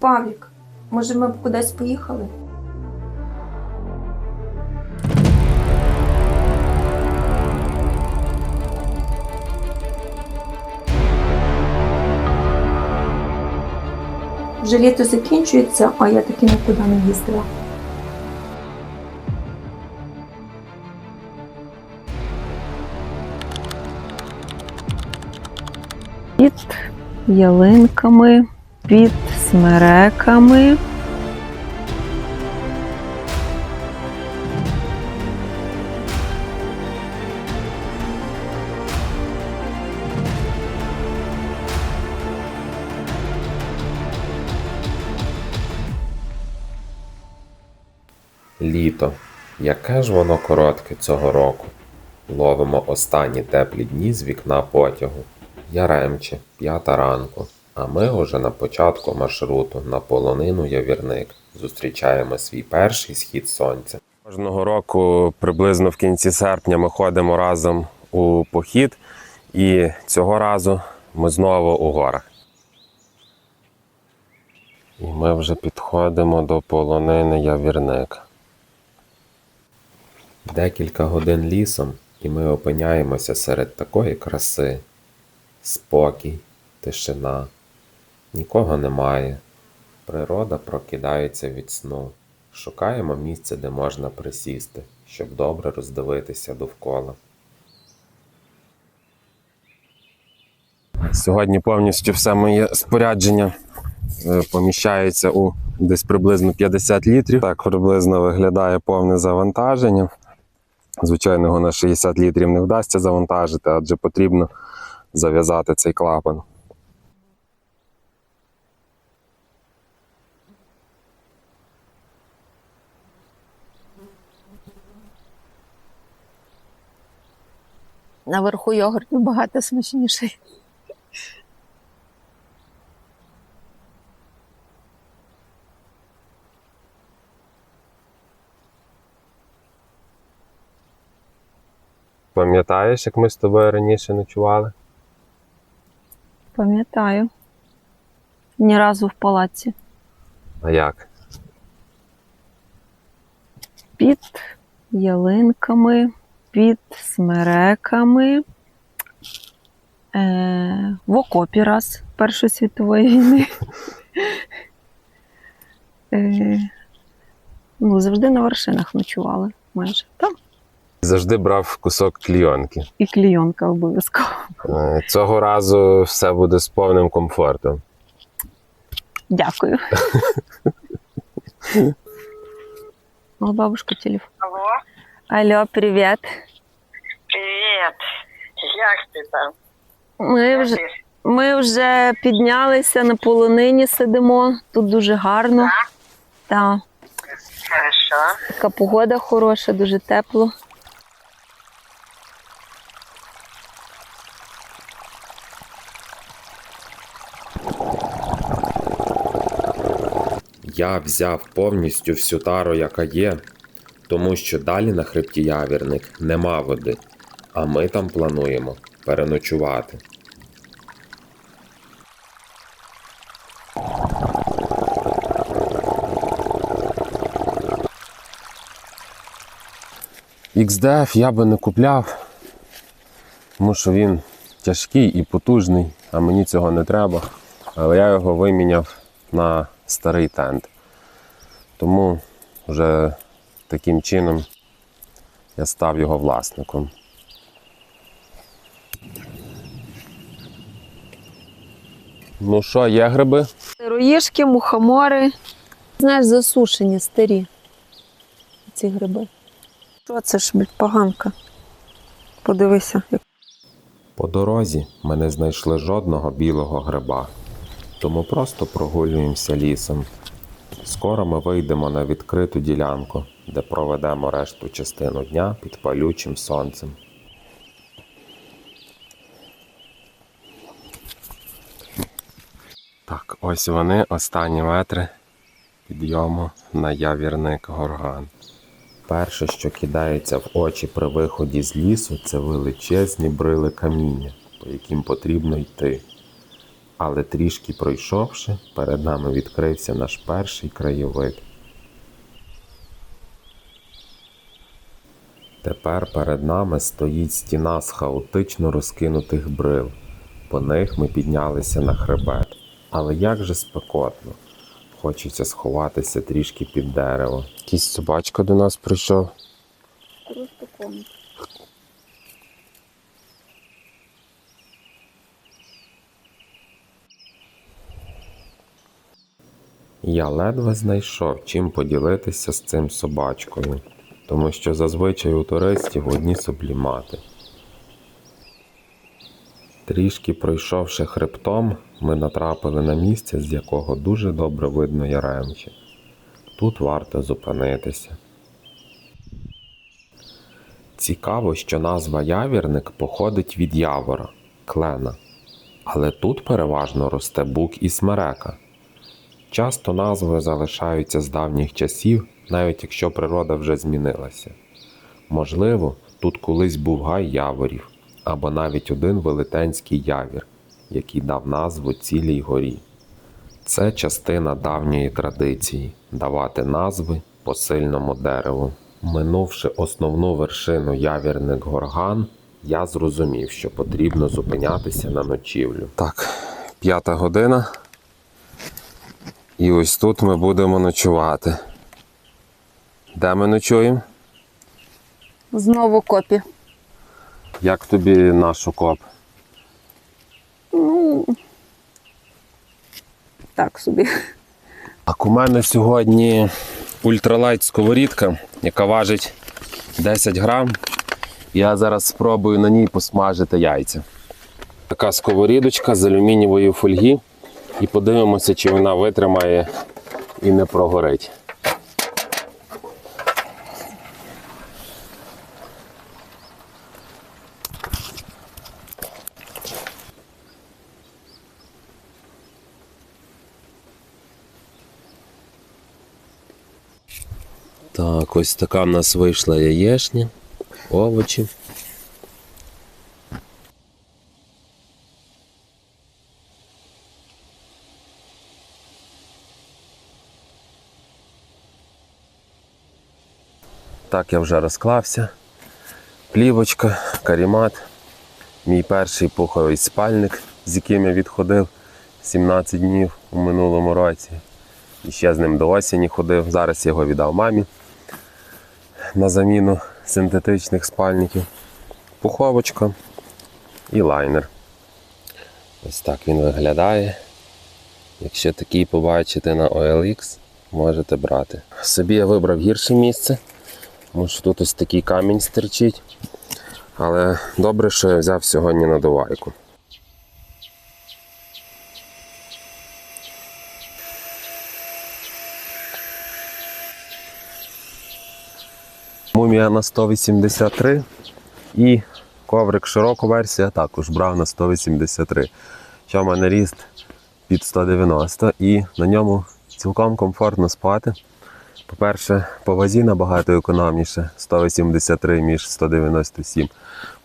Павік, може ми б кудись поїхали? Вже літо закінчується, а я таки нікуди не їздила. під ялинками, під смереками. Літо. Яке ж воно коротке цього року. Ловимо останні теплі дні з вікна потягу. Яремче, п'ята ранку. А ми уже на початку маршруту на полонину Явірник. Зустрічаємо свій перший схід сонця. Кожного року, приблизно в кінці серпня, ми ходимо разом у похід, і цього разу ми знову у горах. І ми вже підходимо до полонини Явірник. Декілька годин лісом, і ми опиняємося серед такої краси. Спокій, тишина, нікого немає. Природа прокидається від сну. Шукаємо місце, де можна присісти, щоб добре роздивитися довкола. Сьогодні повністю все моє спорядження е, поміщається у десь приблизно 50 літрів. Так приблизно виглядає повне завантаження. Звичайно, його на 60 літрів не вдасться завантажити, адже потрібно зав'язати цей клапан. Наверху йогурт набагато смачніший. Пам'ятаєш, як ми з тобою раніше ночували? Пам'ятаю. Ні разу в палаці. А як? Під ялинками, під смереками. Е, в окопі раз Першої світової війни. Е, ну, завжди на вершинах ночували майже. Там Завжди брав кусок клійонки. і клійонка обов'язково. Е, Цього разу все буде з повним комфортом. Дякую. О, бабушка телефон. Алло, Алло, привіт. привіт. Як ти там? Ми вже, ми вже піднялися на полонині, сидимо. Тут дуже гарно. Та, Хорошо. така погода хороша, дуже тепло. Я взяв повністю всю тару, яка є, тому що далі на хребті Явірник нема води, а ми там плануємо переночувати. XDF я би не купляв, тому що він тяжкий і потужний, а мені цього не треба. Але я його виміняв на старий тент. Тому вже таким чином я став його власником. Ну що, є гриби? Сироїшки, мухомори. Знаєш, засушені, старі. Ці гриби. Що це ж, блядь, поганка? Подивися. По дорозі ми не знайшли жодного білого гриба, тому просто прогулюємося лісом. Скоро ми вийдемо на відкриту ділянку, де проведемо решту частину дня під палючим сонцем. Так, ось вони останні метри підйому на явірник горган. Перше, що кидається в очі при виході з лісу, це величезні брили каміння, по яким потрібно йти. Але трішки пройшовши, перед нами відкрився наш перший краєвид. Тепер перед нами стоїть стіна з хаотично розкинутих брил. По них ми піднялися на хребет. Але як же спекотно. Хочеться сховатися трішки під дерево. Якийсь собачка до нас прийшов. Просто комік. Я ледве знайшов, чим поділитися з цим собачкою, тому що зазвичай у туристів одні сублімати. Трішки пройшовши хребтом, ми натрапили на місце, з якого дуже добре видно Яремче. Тут варто зупинитися. Цікаво, що назва явірник походить від явора, клена. Але тут переважно росте бук і смерека. Часто назви залишаються з давніх часів, навіть якщо природа вже змінилася. Можливо, тут колись був гай яворів, або навіть один велетенський явір, який дав назву цілій горі. Це частина давньої традиції давати назви посильному дереву. Минувши основну вершину явірник горган, я зрозумів, що потрібно зупинятися на ночівлю. Так, п'ята година. І ось тут ми будемо ночувати. Де ми ночуємо? Знову копі. Як тобі наш окоп? Ну, так собі. Так, у мене сьогодні ультралайт сковорідка, яка важить 10 грам. Я зараз спробую на ній посмажити яйця. Така сковорідочка з алюмінієвої фольги. І подивимося, чи вона витримає і не прогорить. Так, ось така в нас вийшла яєшня, овочі. Так, я вже розклався. Плівочка, карімат. Мій перший пуховий спальник, з яким я відходив 17 днів у минулому році. І ще з ним до осені ходив. Зараз його віддав мамі на заміну синтетичних спальників. Пуховочка і лайнер. Ось так він виглядає. Якщо такий побачите на OLX, можете брати. Собі я вибрав гірше місце, тому що тут ось такий камінь стерчить. Але добре, що я взяв сьогодні надувайку. Мумія на 183 і коврик широку версія також брав на 183. Що в мене ріст під 190 і на ньому цілком комфортно спати. По-перше, по вазі набагато економніше 183 між 197.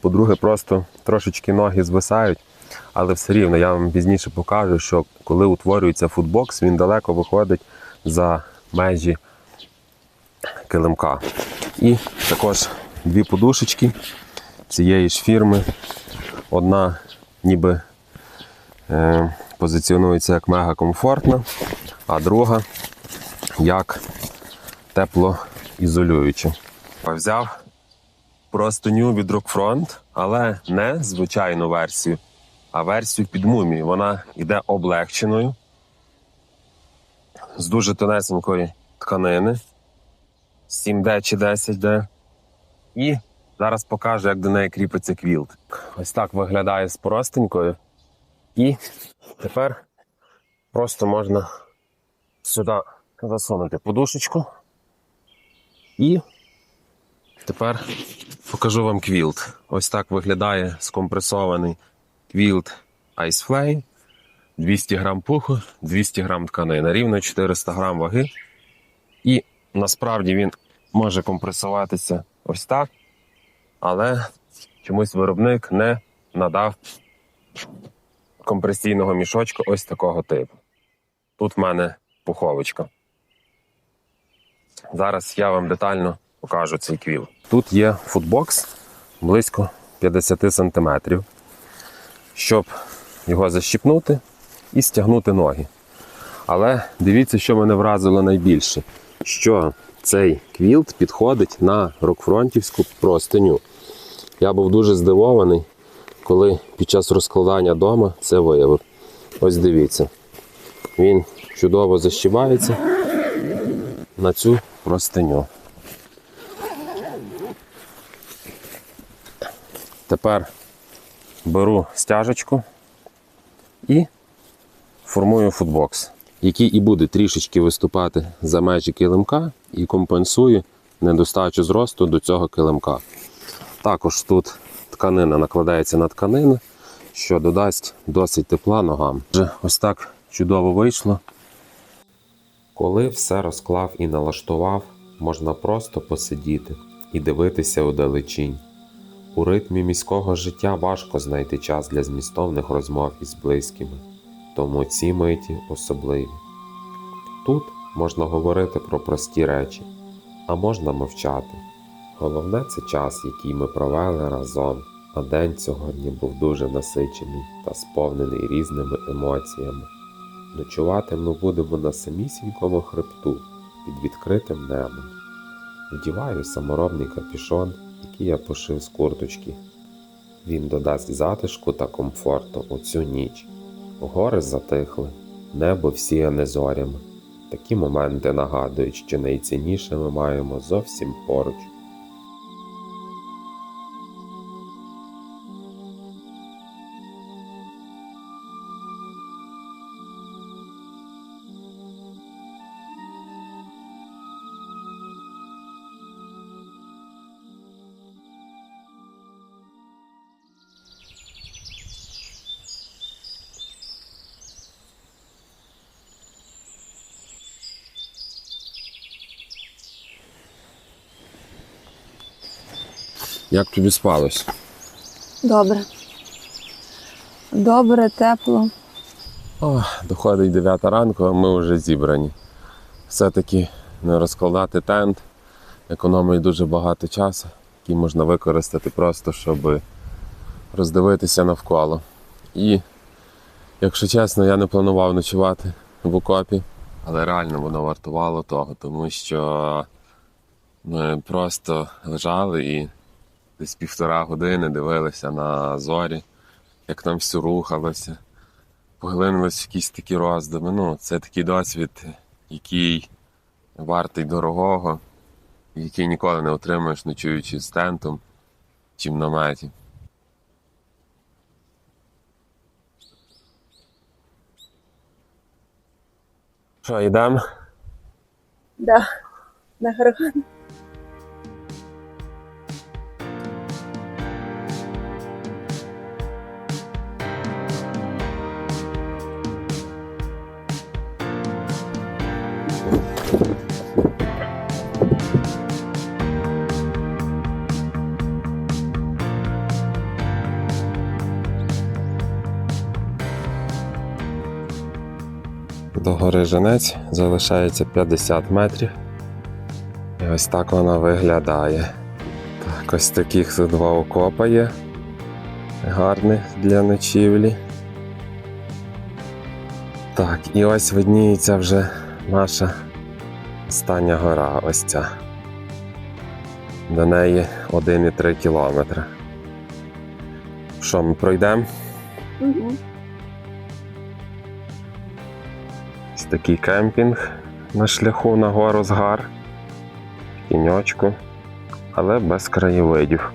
По-друге, просто трошечки ноги звисають, але все рівно я вам пізніше покажу, що коли утворюється футбокс, він далеко виходить за межі килимка. І також дві подушечки цієї ж фірми. Одна ніби е, позиціонується як мега комфортна, а друга як теплоізолююча. Взяв простиню від Rockfront, але не звичайну версію, а версію під мумію. Вона йде облегченою з дуже тонесенької тканини. 7D чи 10D. І зараз покажу, як до неї кріпиться квілт. Ось так виглядає з простенькою. І тепер просто можна сюди засунути подушечку. І тепер покажу вам квілт. Ось так виглядає скомпресований квілт Ice Flame. 200 грам пуху, 200 грам тканини, рівно 400 грам ваги. І насправді він може компресуватися ось так, але чомусь виробник не надав компресійного мішочка ось такого типу. Тут в мене пуховочка. Зараз я вам детально покажу цей квіл. Тут є футбокс близько 50 см, щоб його защіпнути і стягнути ноги. Але дивіться, що мене вразило найбільше, що цей квілт підходить на рокфронтівську простиню. Я був дуже здивований, коли під час розкладання вдома це виявив. Ось дивіться. Він чудово защібається на цю простиню. Тепер беру стяжечку і формую футбокс, який і буде трішечки виступати за межі килимка і компенсує недостачу зросту до цього килимка. Також тут тканина накладається на тканину, що додасть досить тепла ногам. Ось так чудово вийшло. Коли все розклав і налаштував, можна просто посидіти і дивитися у далечінь. У ритмі міського життя важко знайти час для змістовних розмов із близькими, тому ці миті особливі. Тут можна говорити про прості речі, а можна мовчати. Головне це час, який ми провели разом, а день сьогодні був дуже насичений та сповнений різними емоціями. Ночувати ми будемо на самісінькому хребту під відкритим небом. Вдіваю саморобний капюшон, який я пошив з курточки. Він додасть затишку та комфорту у цю ніч. Гори затихли, небо всіяне зорями. Такі моменти нагадують, що найцінніше ми маємо зовсім поруч. Як тобі спалось? Добре. Добре, тепло. О, доходить 9 ранку, а ми вже зібрані. Все-таки не розкладати тент економить дуже багато часу, який можна використати просто, щоб роздивитися навколо. І, якщо чесно, я не планував ночувати в окопі, але реально воно вартувало того, тому що ми просто лежали і десь півтора години дивилися на зорі, як там все рухалося поглинулись в якісь такі роздуми. Ну, це такий досвід, який вартий дорогого, який ніколи не отримаєш, ночуючи з тентом чи в наметі. Що, йдемо? Да. На горган. До залишається 50 метрів. І ось так вона виглядає. Так, ось таких два окопа є. Гарних для ночівлі. Так, і ось видніється вже наша остання гора, ось ця. До неї 1,3 кілометри. Що, ми пройдемо? Угу. Ось такий кемпінг на шляху на гору Згар. Тіньочку, але без краєвидів.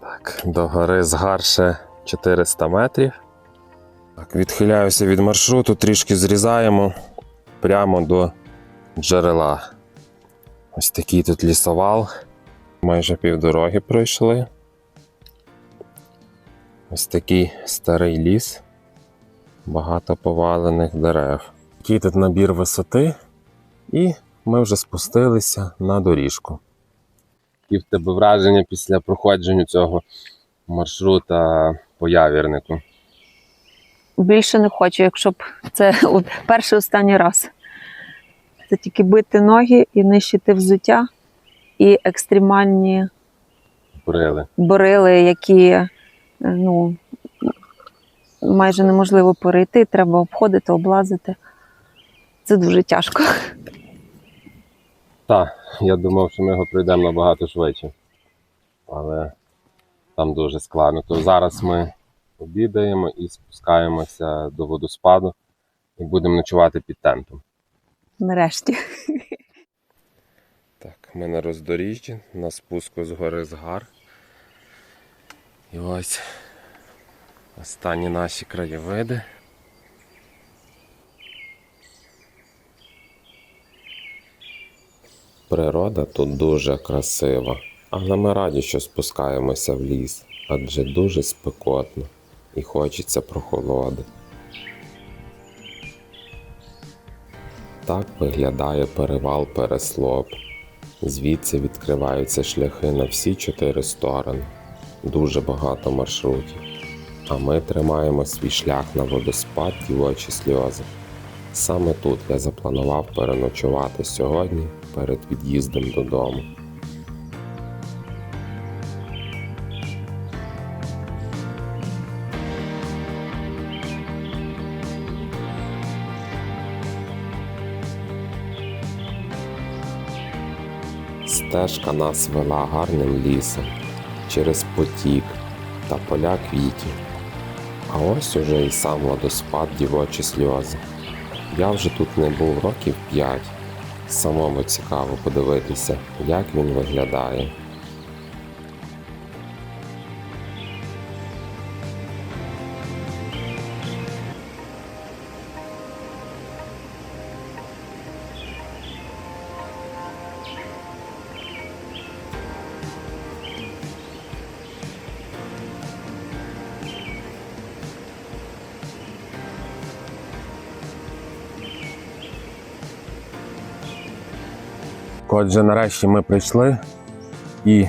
Так, до гори Згар ще 400 метрів. Так, відхиляюся від маршруту, трішки зрізаємо прямо до джерела. Ось такий тут лісовал. Майже півдороги пройшли. Ось такий старий ліс, багато повалених дерев. Такий тут набір висоти, і ми вже спустилися на доріжку. І в тебе враження після проходження цього маршрута по явірнику. Більше не хочу, якщо б це перший останній раз. Це тільки бити ноги і нищити взуття, і екстремальні Брили. борили, які ну, майже неможливо перейти, треба обходити, облазити. Це дуже тяжко. Так, я думав, що ми його пройдемо набагато швидше. Але там дуже складно. То зараз ми обідаємо і спускаємося до водоспаду і будемо ночувати під тентом. Нарешті. Так, ми на роздоріжжі, на спуску з гори Згар. І ось останні наші краєвиди. Природа тут дуже красива, але ми раді, що спускаємося в ліс, адже дуже спекотно і хочеться прохолоди. Так виглядає перевал Переслоп. Звідси відкриваються шляхи на всі чотири сторони. Дуже багато маршрутів. А ми тримаємо свій шлях на водоспад дівочі сльози. Саме тут я запланував переночувати сьогодні перед від'їздом додому. Стежка нас вела гарним лісом через потік та поля квітів. А ось уже і сам водоспад дівочі сльози. Я вже тут не був років п'ять. Самому цікаво подивитися, як він виглядає. Отже, нарешті ми прийшли і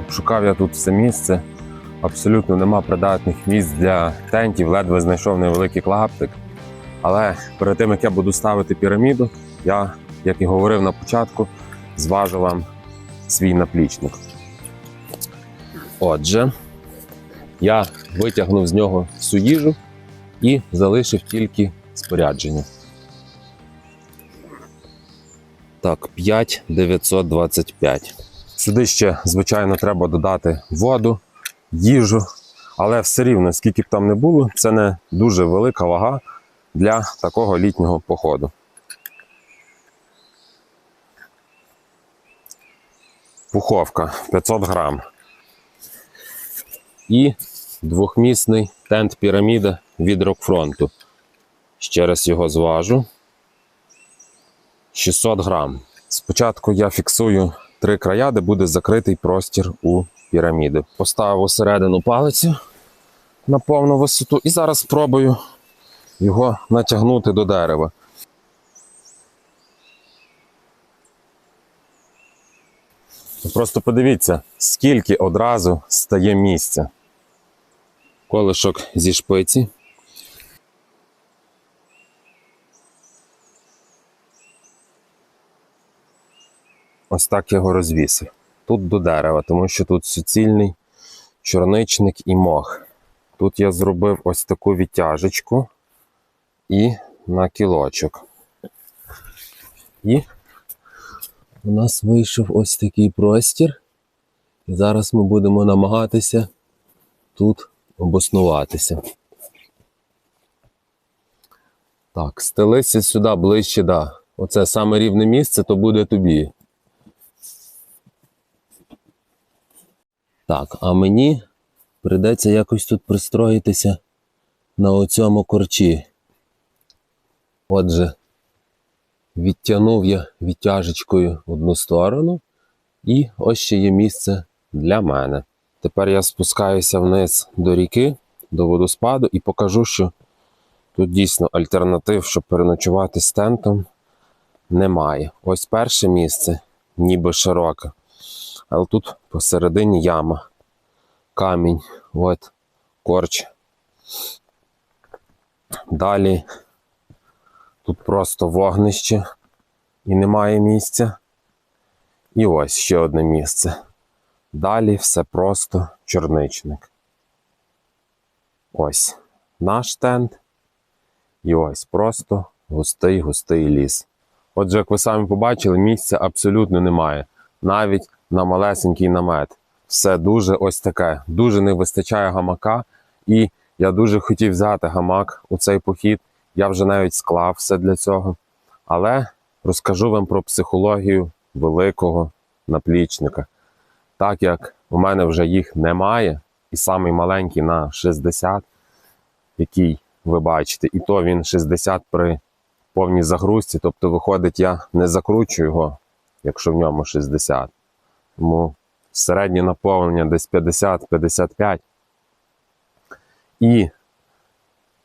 обшукав я тут все місце. Абсолютно нема придатних місць для тентів, ледве знайшов невеликий клаптик. Але перед тим як я буду ставити піраміду, я, як і говорив на початку, зважу вам свій наплічник. Отже, я витягнув з нього всю їжу і залишив тільки спорядження. Так, 5,925. Сюди ще, звичайно, треба додати воду, їжу, але все рівно, скільки б там не було, це не дуже велика вага для такого літнього походу. Пуховка 500 грам. І двохмісний тент піраміда від Рокфронту. Ще раз його зважу. 600 грам. Спочатку я фіксую три края, де буде закритий простір у піраміди. Поставив усередину палицю на повну висоту і зараз спробую його натягнути до дерева. Просто подивіться, скільки одразу стає місця. Колишок зі шпиці. Ось так його розвісив. Тут до дерева, тому що тут суцільний чорничник і мох. Тут я зробив ось таку відтяжечку і на кілочок. І у нас вийшов ось такий простір. І зараз ми будемо намагатися тут обоснуватися. Так, стелися сюди ближче, да. Оце саме рівне місце, то буде тобі. Так, а мені прийдеться якось тут пристроїтися на оцьому корчі. Отже, відтягнув я відтяжечкою одну сторону, і ось ще є місце для мене. Тепер я спускаюся вниз до ріки, до водоспаду і покажу, що тут дійсно альтернатив, щоб переночувати з тентом, немає. Ось перше місце, ніби широке, але тут посередині яма камінь. От корч. Далі тут просто вогнище і немає місця. І ось ще одне місце. Далі все просто чорничник. Ось наш тент. І ось просто густий густий ліс. Отже, як ви самі побачили, місця абсолютно немає. Навіть на малесенький намет. Все дуже ось таке. Дуже не вистачає гамака. І я дуже хотів взяти гамак у цей похід. Я вже навіть склав все для цього. Але розкажу вам про психологію великого наплічника. Так як у мене вже їх немає, і самий маленький на 60, який ви бачите, і то він 60 при повній загрузці. Тобто, виходить, я не закручую його, якщо в ньому 60. Тому середнє наповнення десь 50-55. І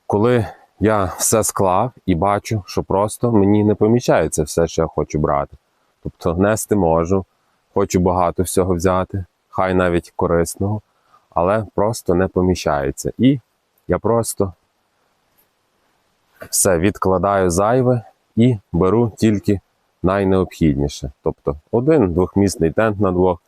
коли я все склав і бачу, що просто мені не поміщається все, що я хочу брати. Тобто нести можу, хочу багато всього взяти, хай навіть корисного, але просто не поміщається. І я просто все відкладаю зайве і беру тільки найнеобхідніше. Тобто один двохмісний тент на двох,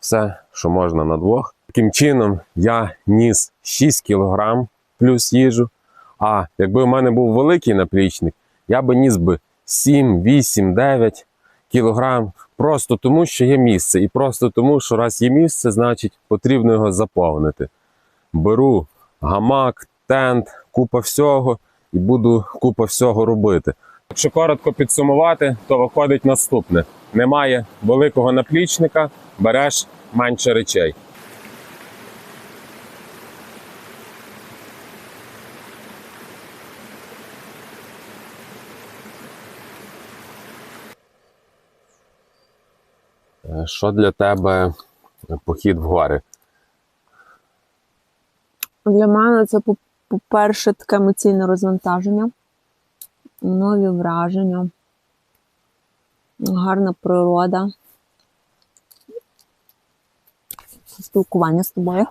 все, що можна на двох. Таким чином я ніс 6 кг плюс їжу. А якби в мене був великий наплічник, я би ніс би 7, 8, 9 кілограм. Просто тому, що є місце. І просто тому, що раз є місце, значить потрібно його заповнити. Беру гамак, тент, купа всього і буду купа всього робити. Якщо коротко підсумувати, то виходить наступне: немає великого наплічника, береш менше речей. Що для тебе похід в гори? Для мене це, по-перше, таке емоційне розвантаження, нові враження, гарна природа, спілкування з тобою.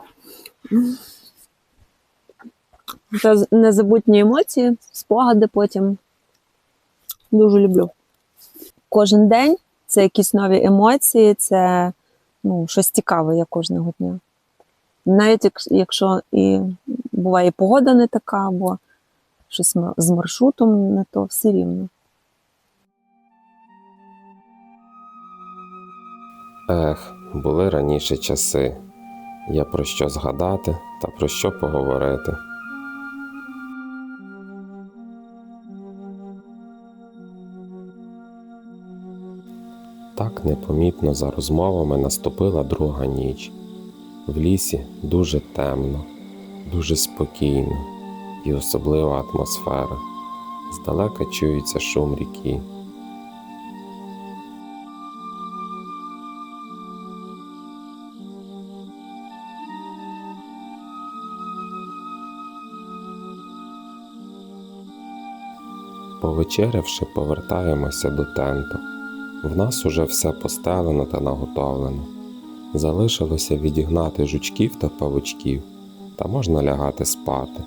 Це незабутні емоції, спогади потім. Дуже люблю. Кожен день це якісь нові емоції, це ну, щось цікаве я кожного дня. Навіть якщо і буває і погода не така, або щось з маршрутом не то, все рівно. Ех, були раніше часи. Є про що згадати та про що поговорити. Так непомітно за розмовами наступила друга ніч. В лісі дуже темно, дуже спокійно і особлива атмосфера. Здалека чується шум ріки. Повечерявши, повертаємося до тенту. В нас уже все постелено та наготовлено. Залишилося відігнати жучків та павучків, та можна лягати спати.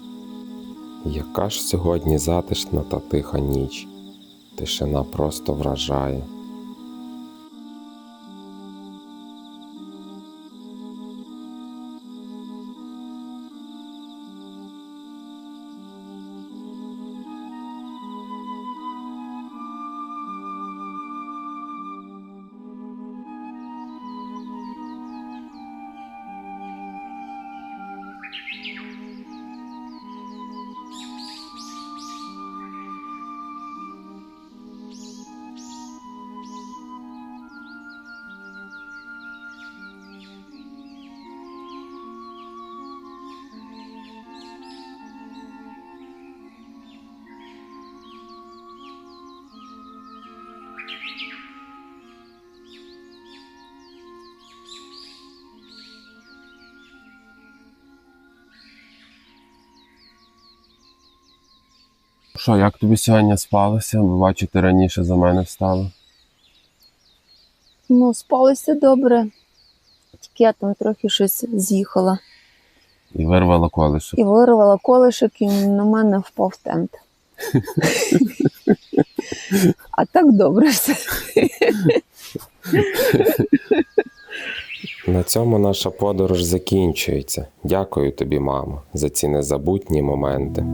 Яка ж сьогодні затишна та тиха ніч. Тишина просто вражає. Що, як тобі сьогодні спалося? Ви бачите, раніше за мене встало. Ну, спалося добре. Тільки я там трохи щось з'їхала. І вирвало колесо. І вирвала колишок, і на мене впав тент. А так добре все. На цьому наша подорож закінчується. Дякую тобі, мамо, за ці незабутні моменти.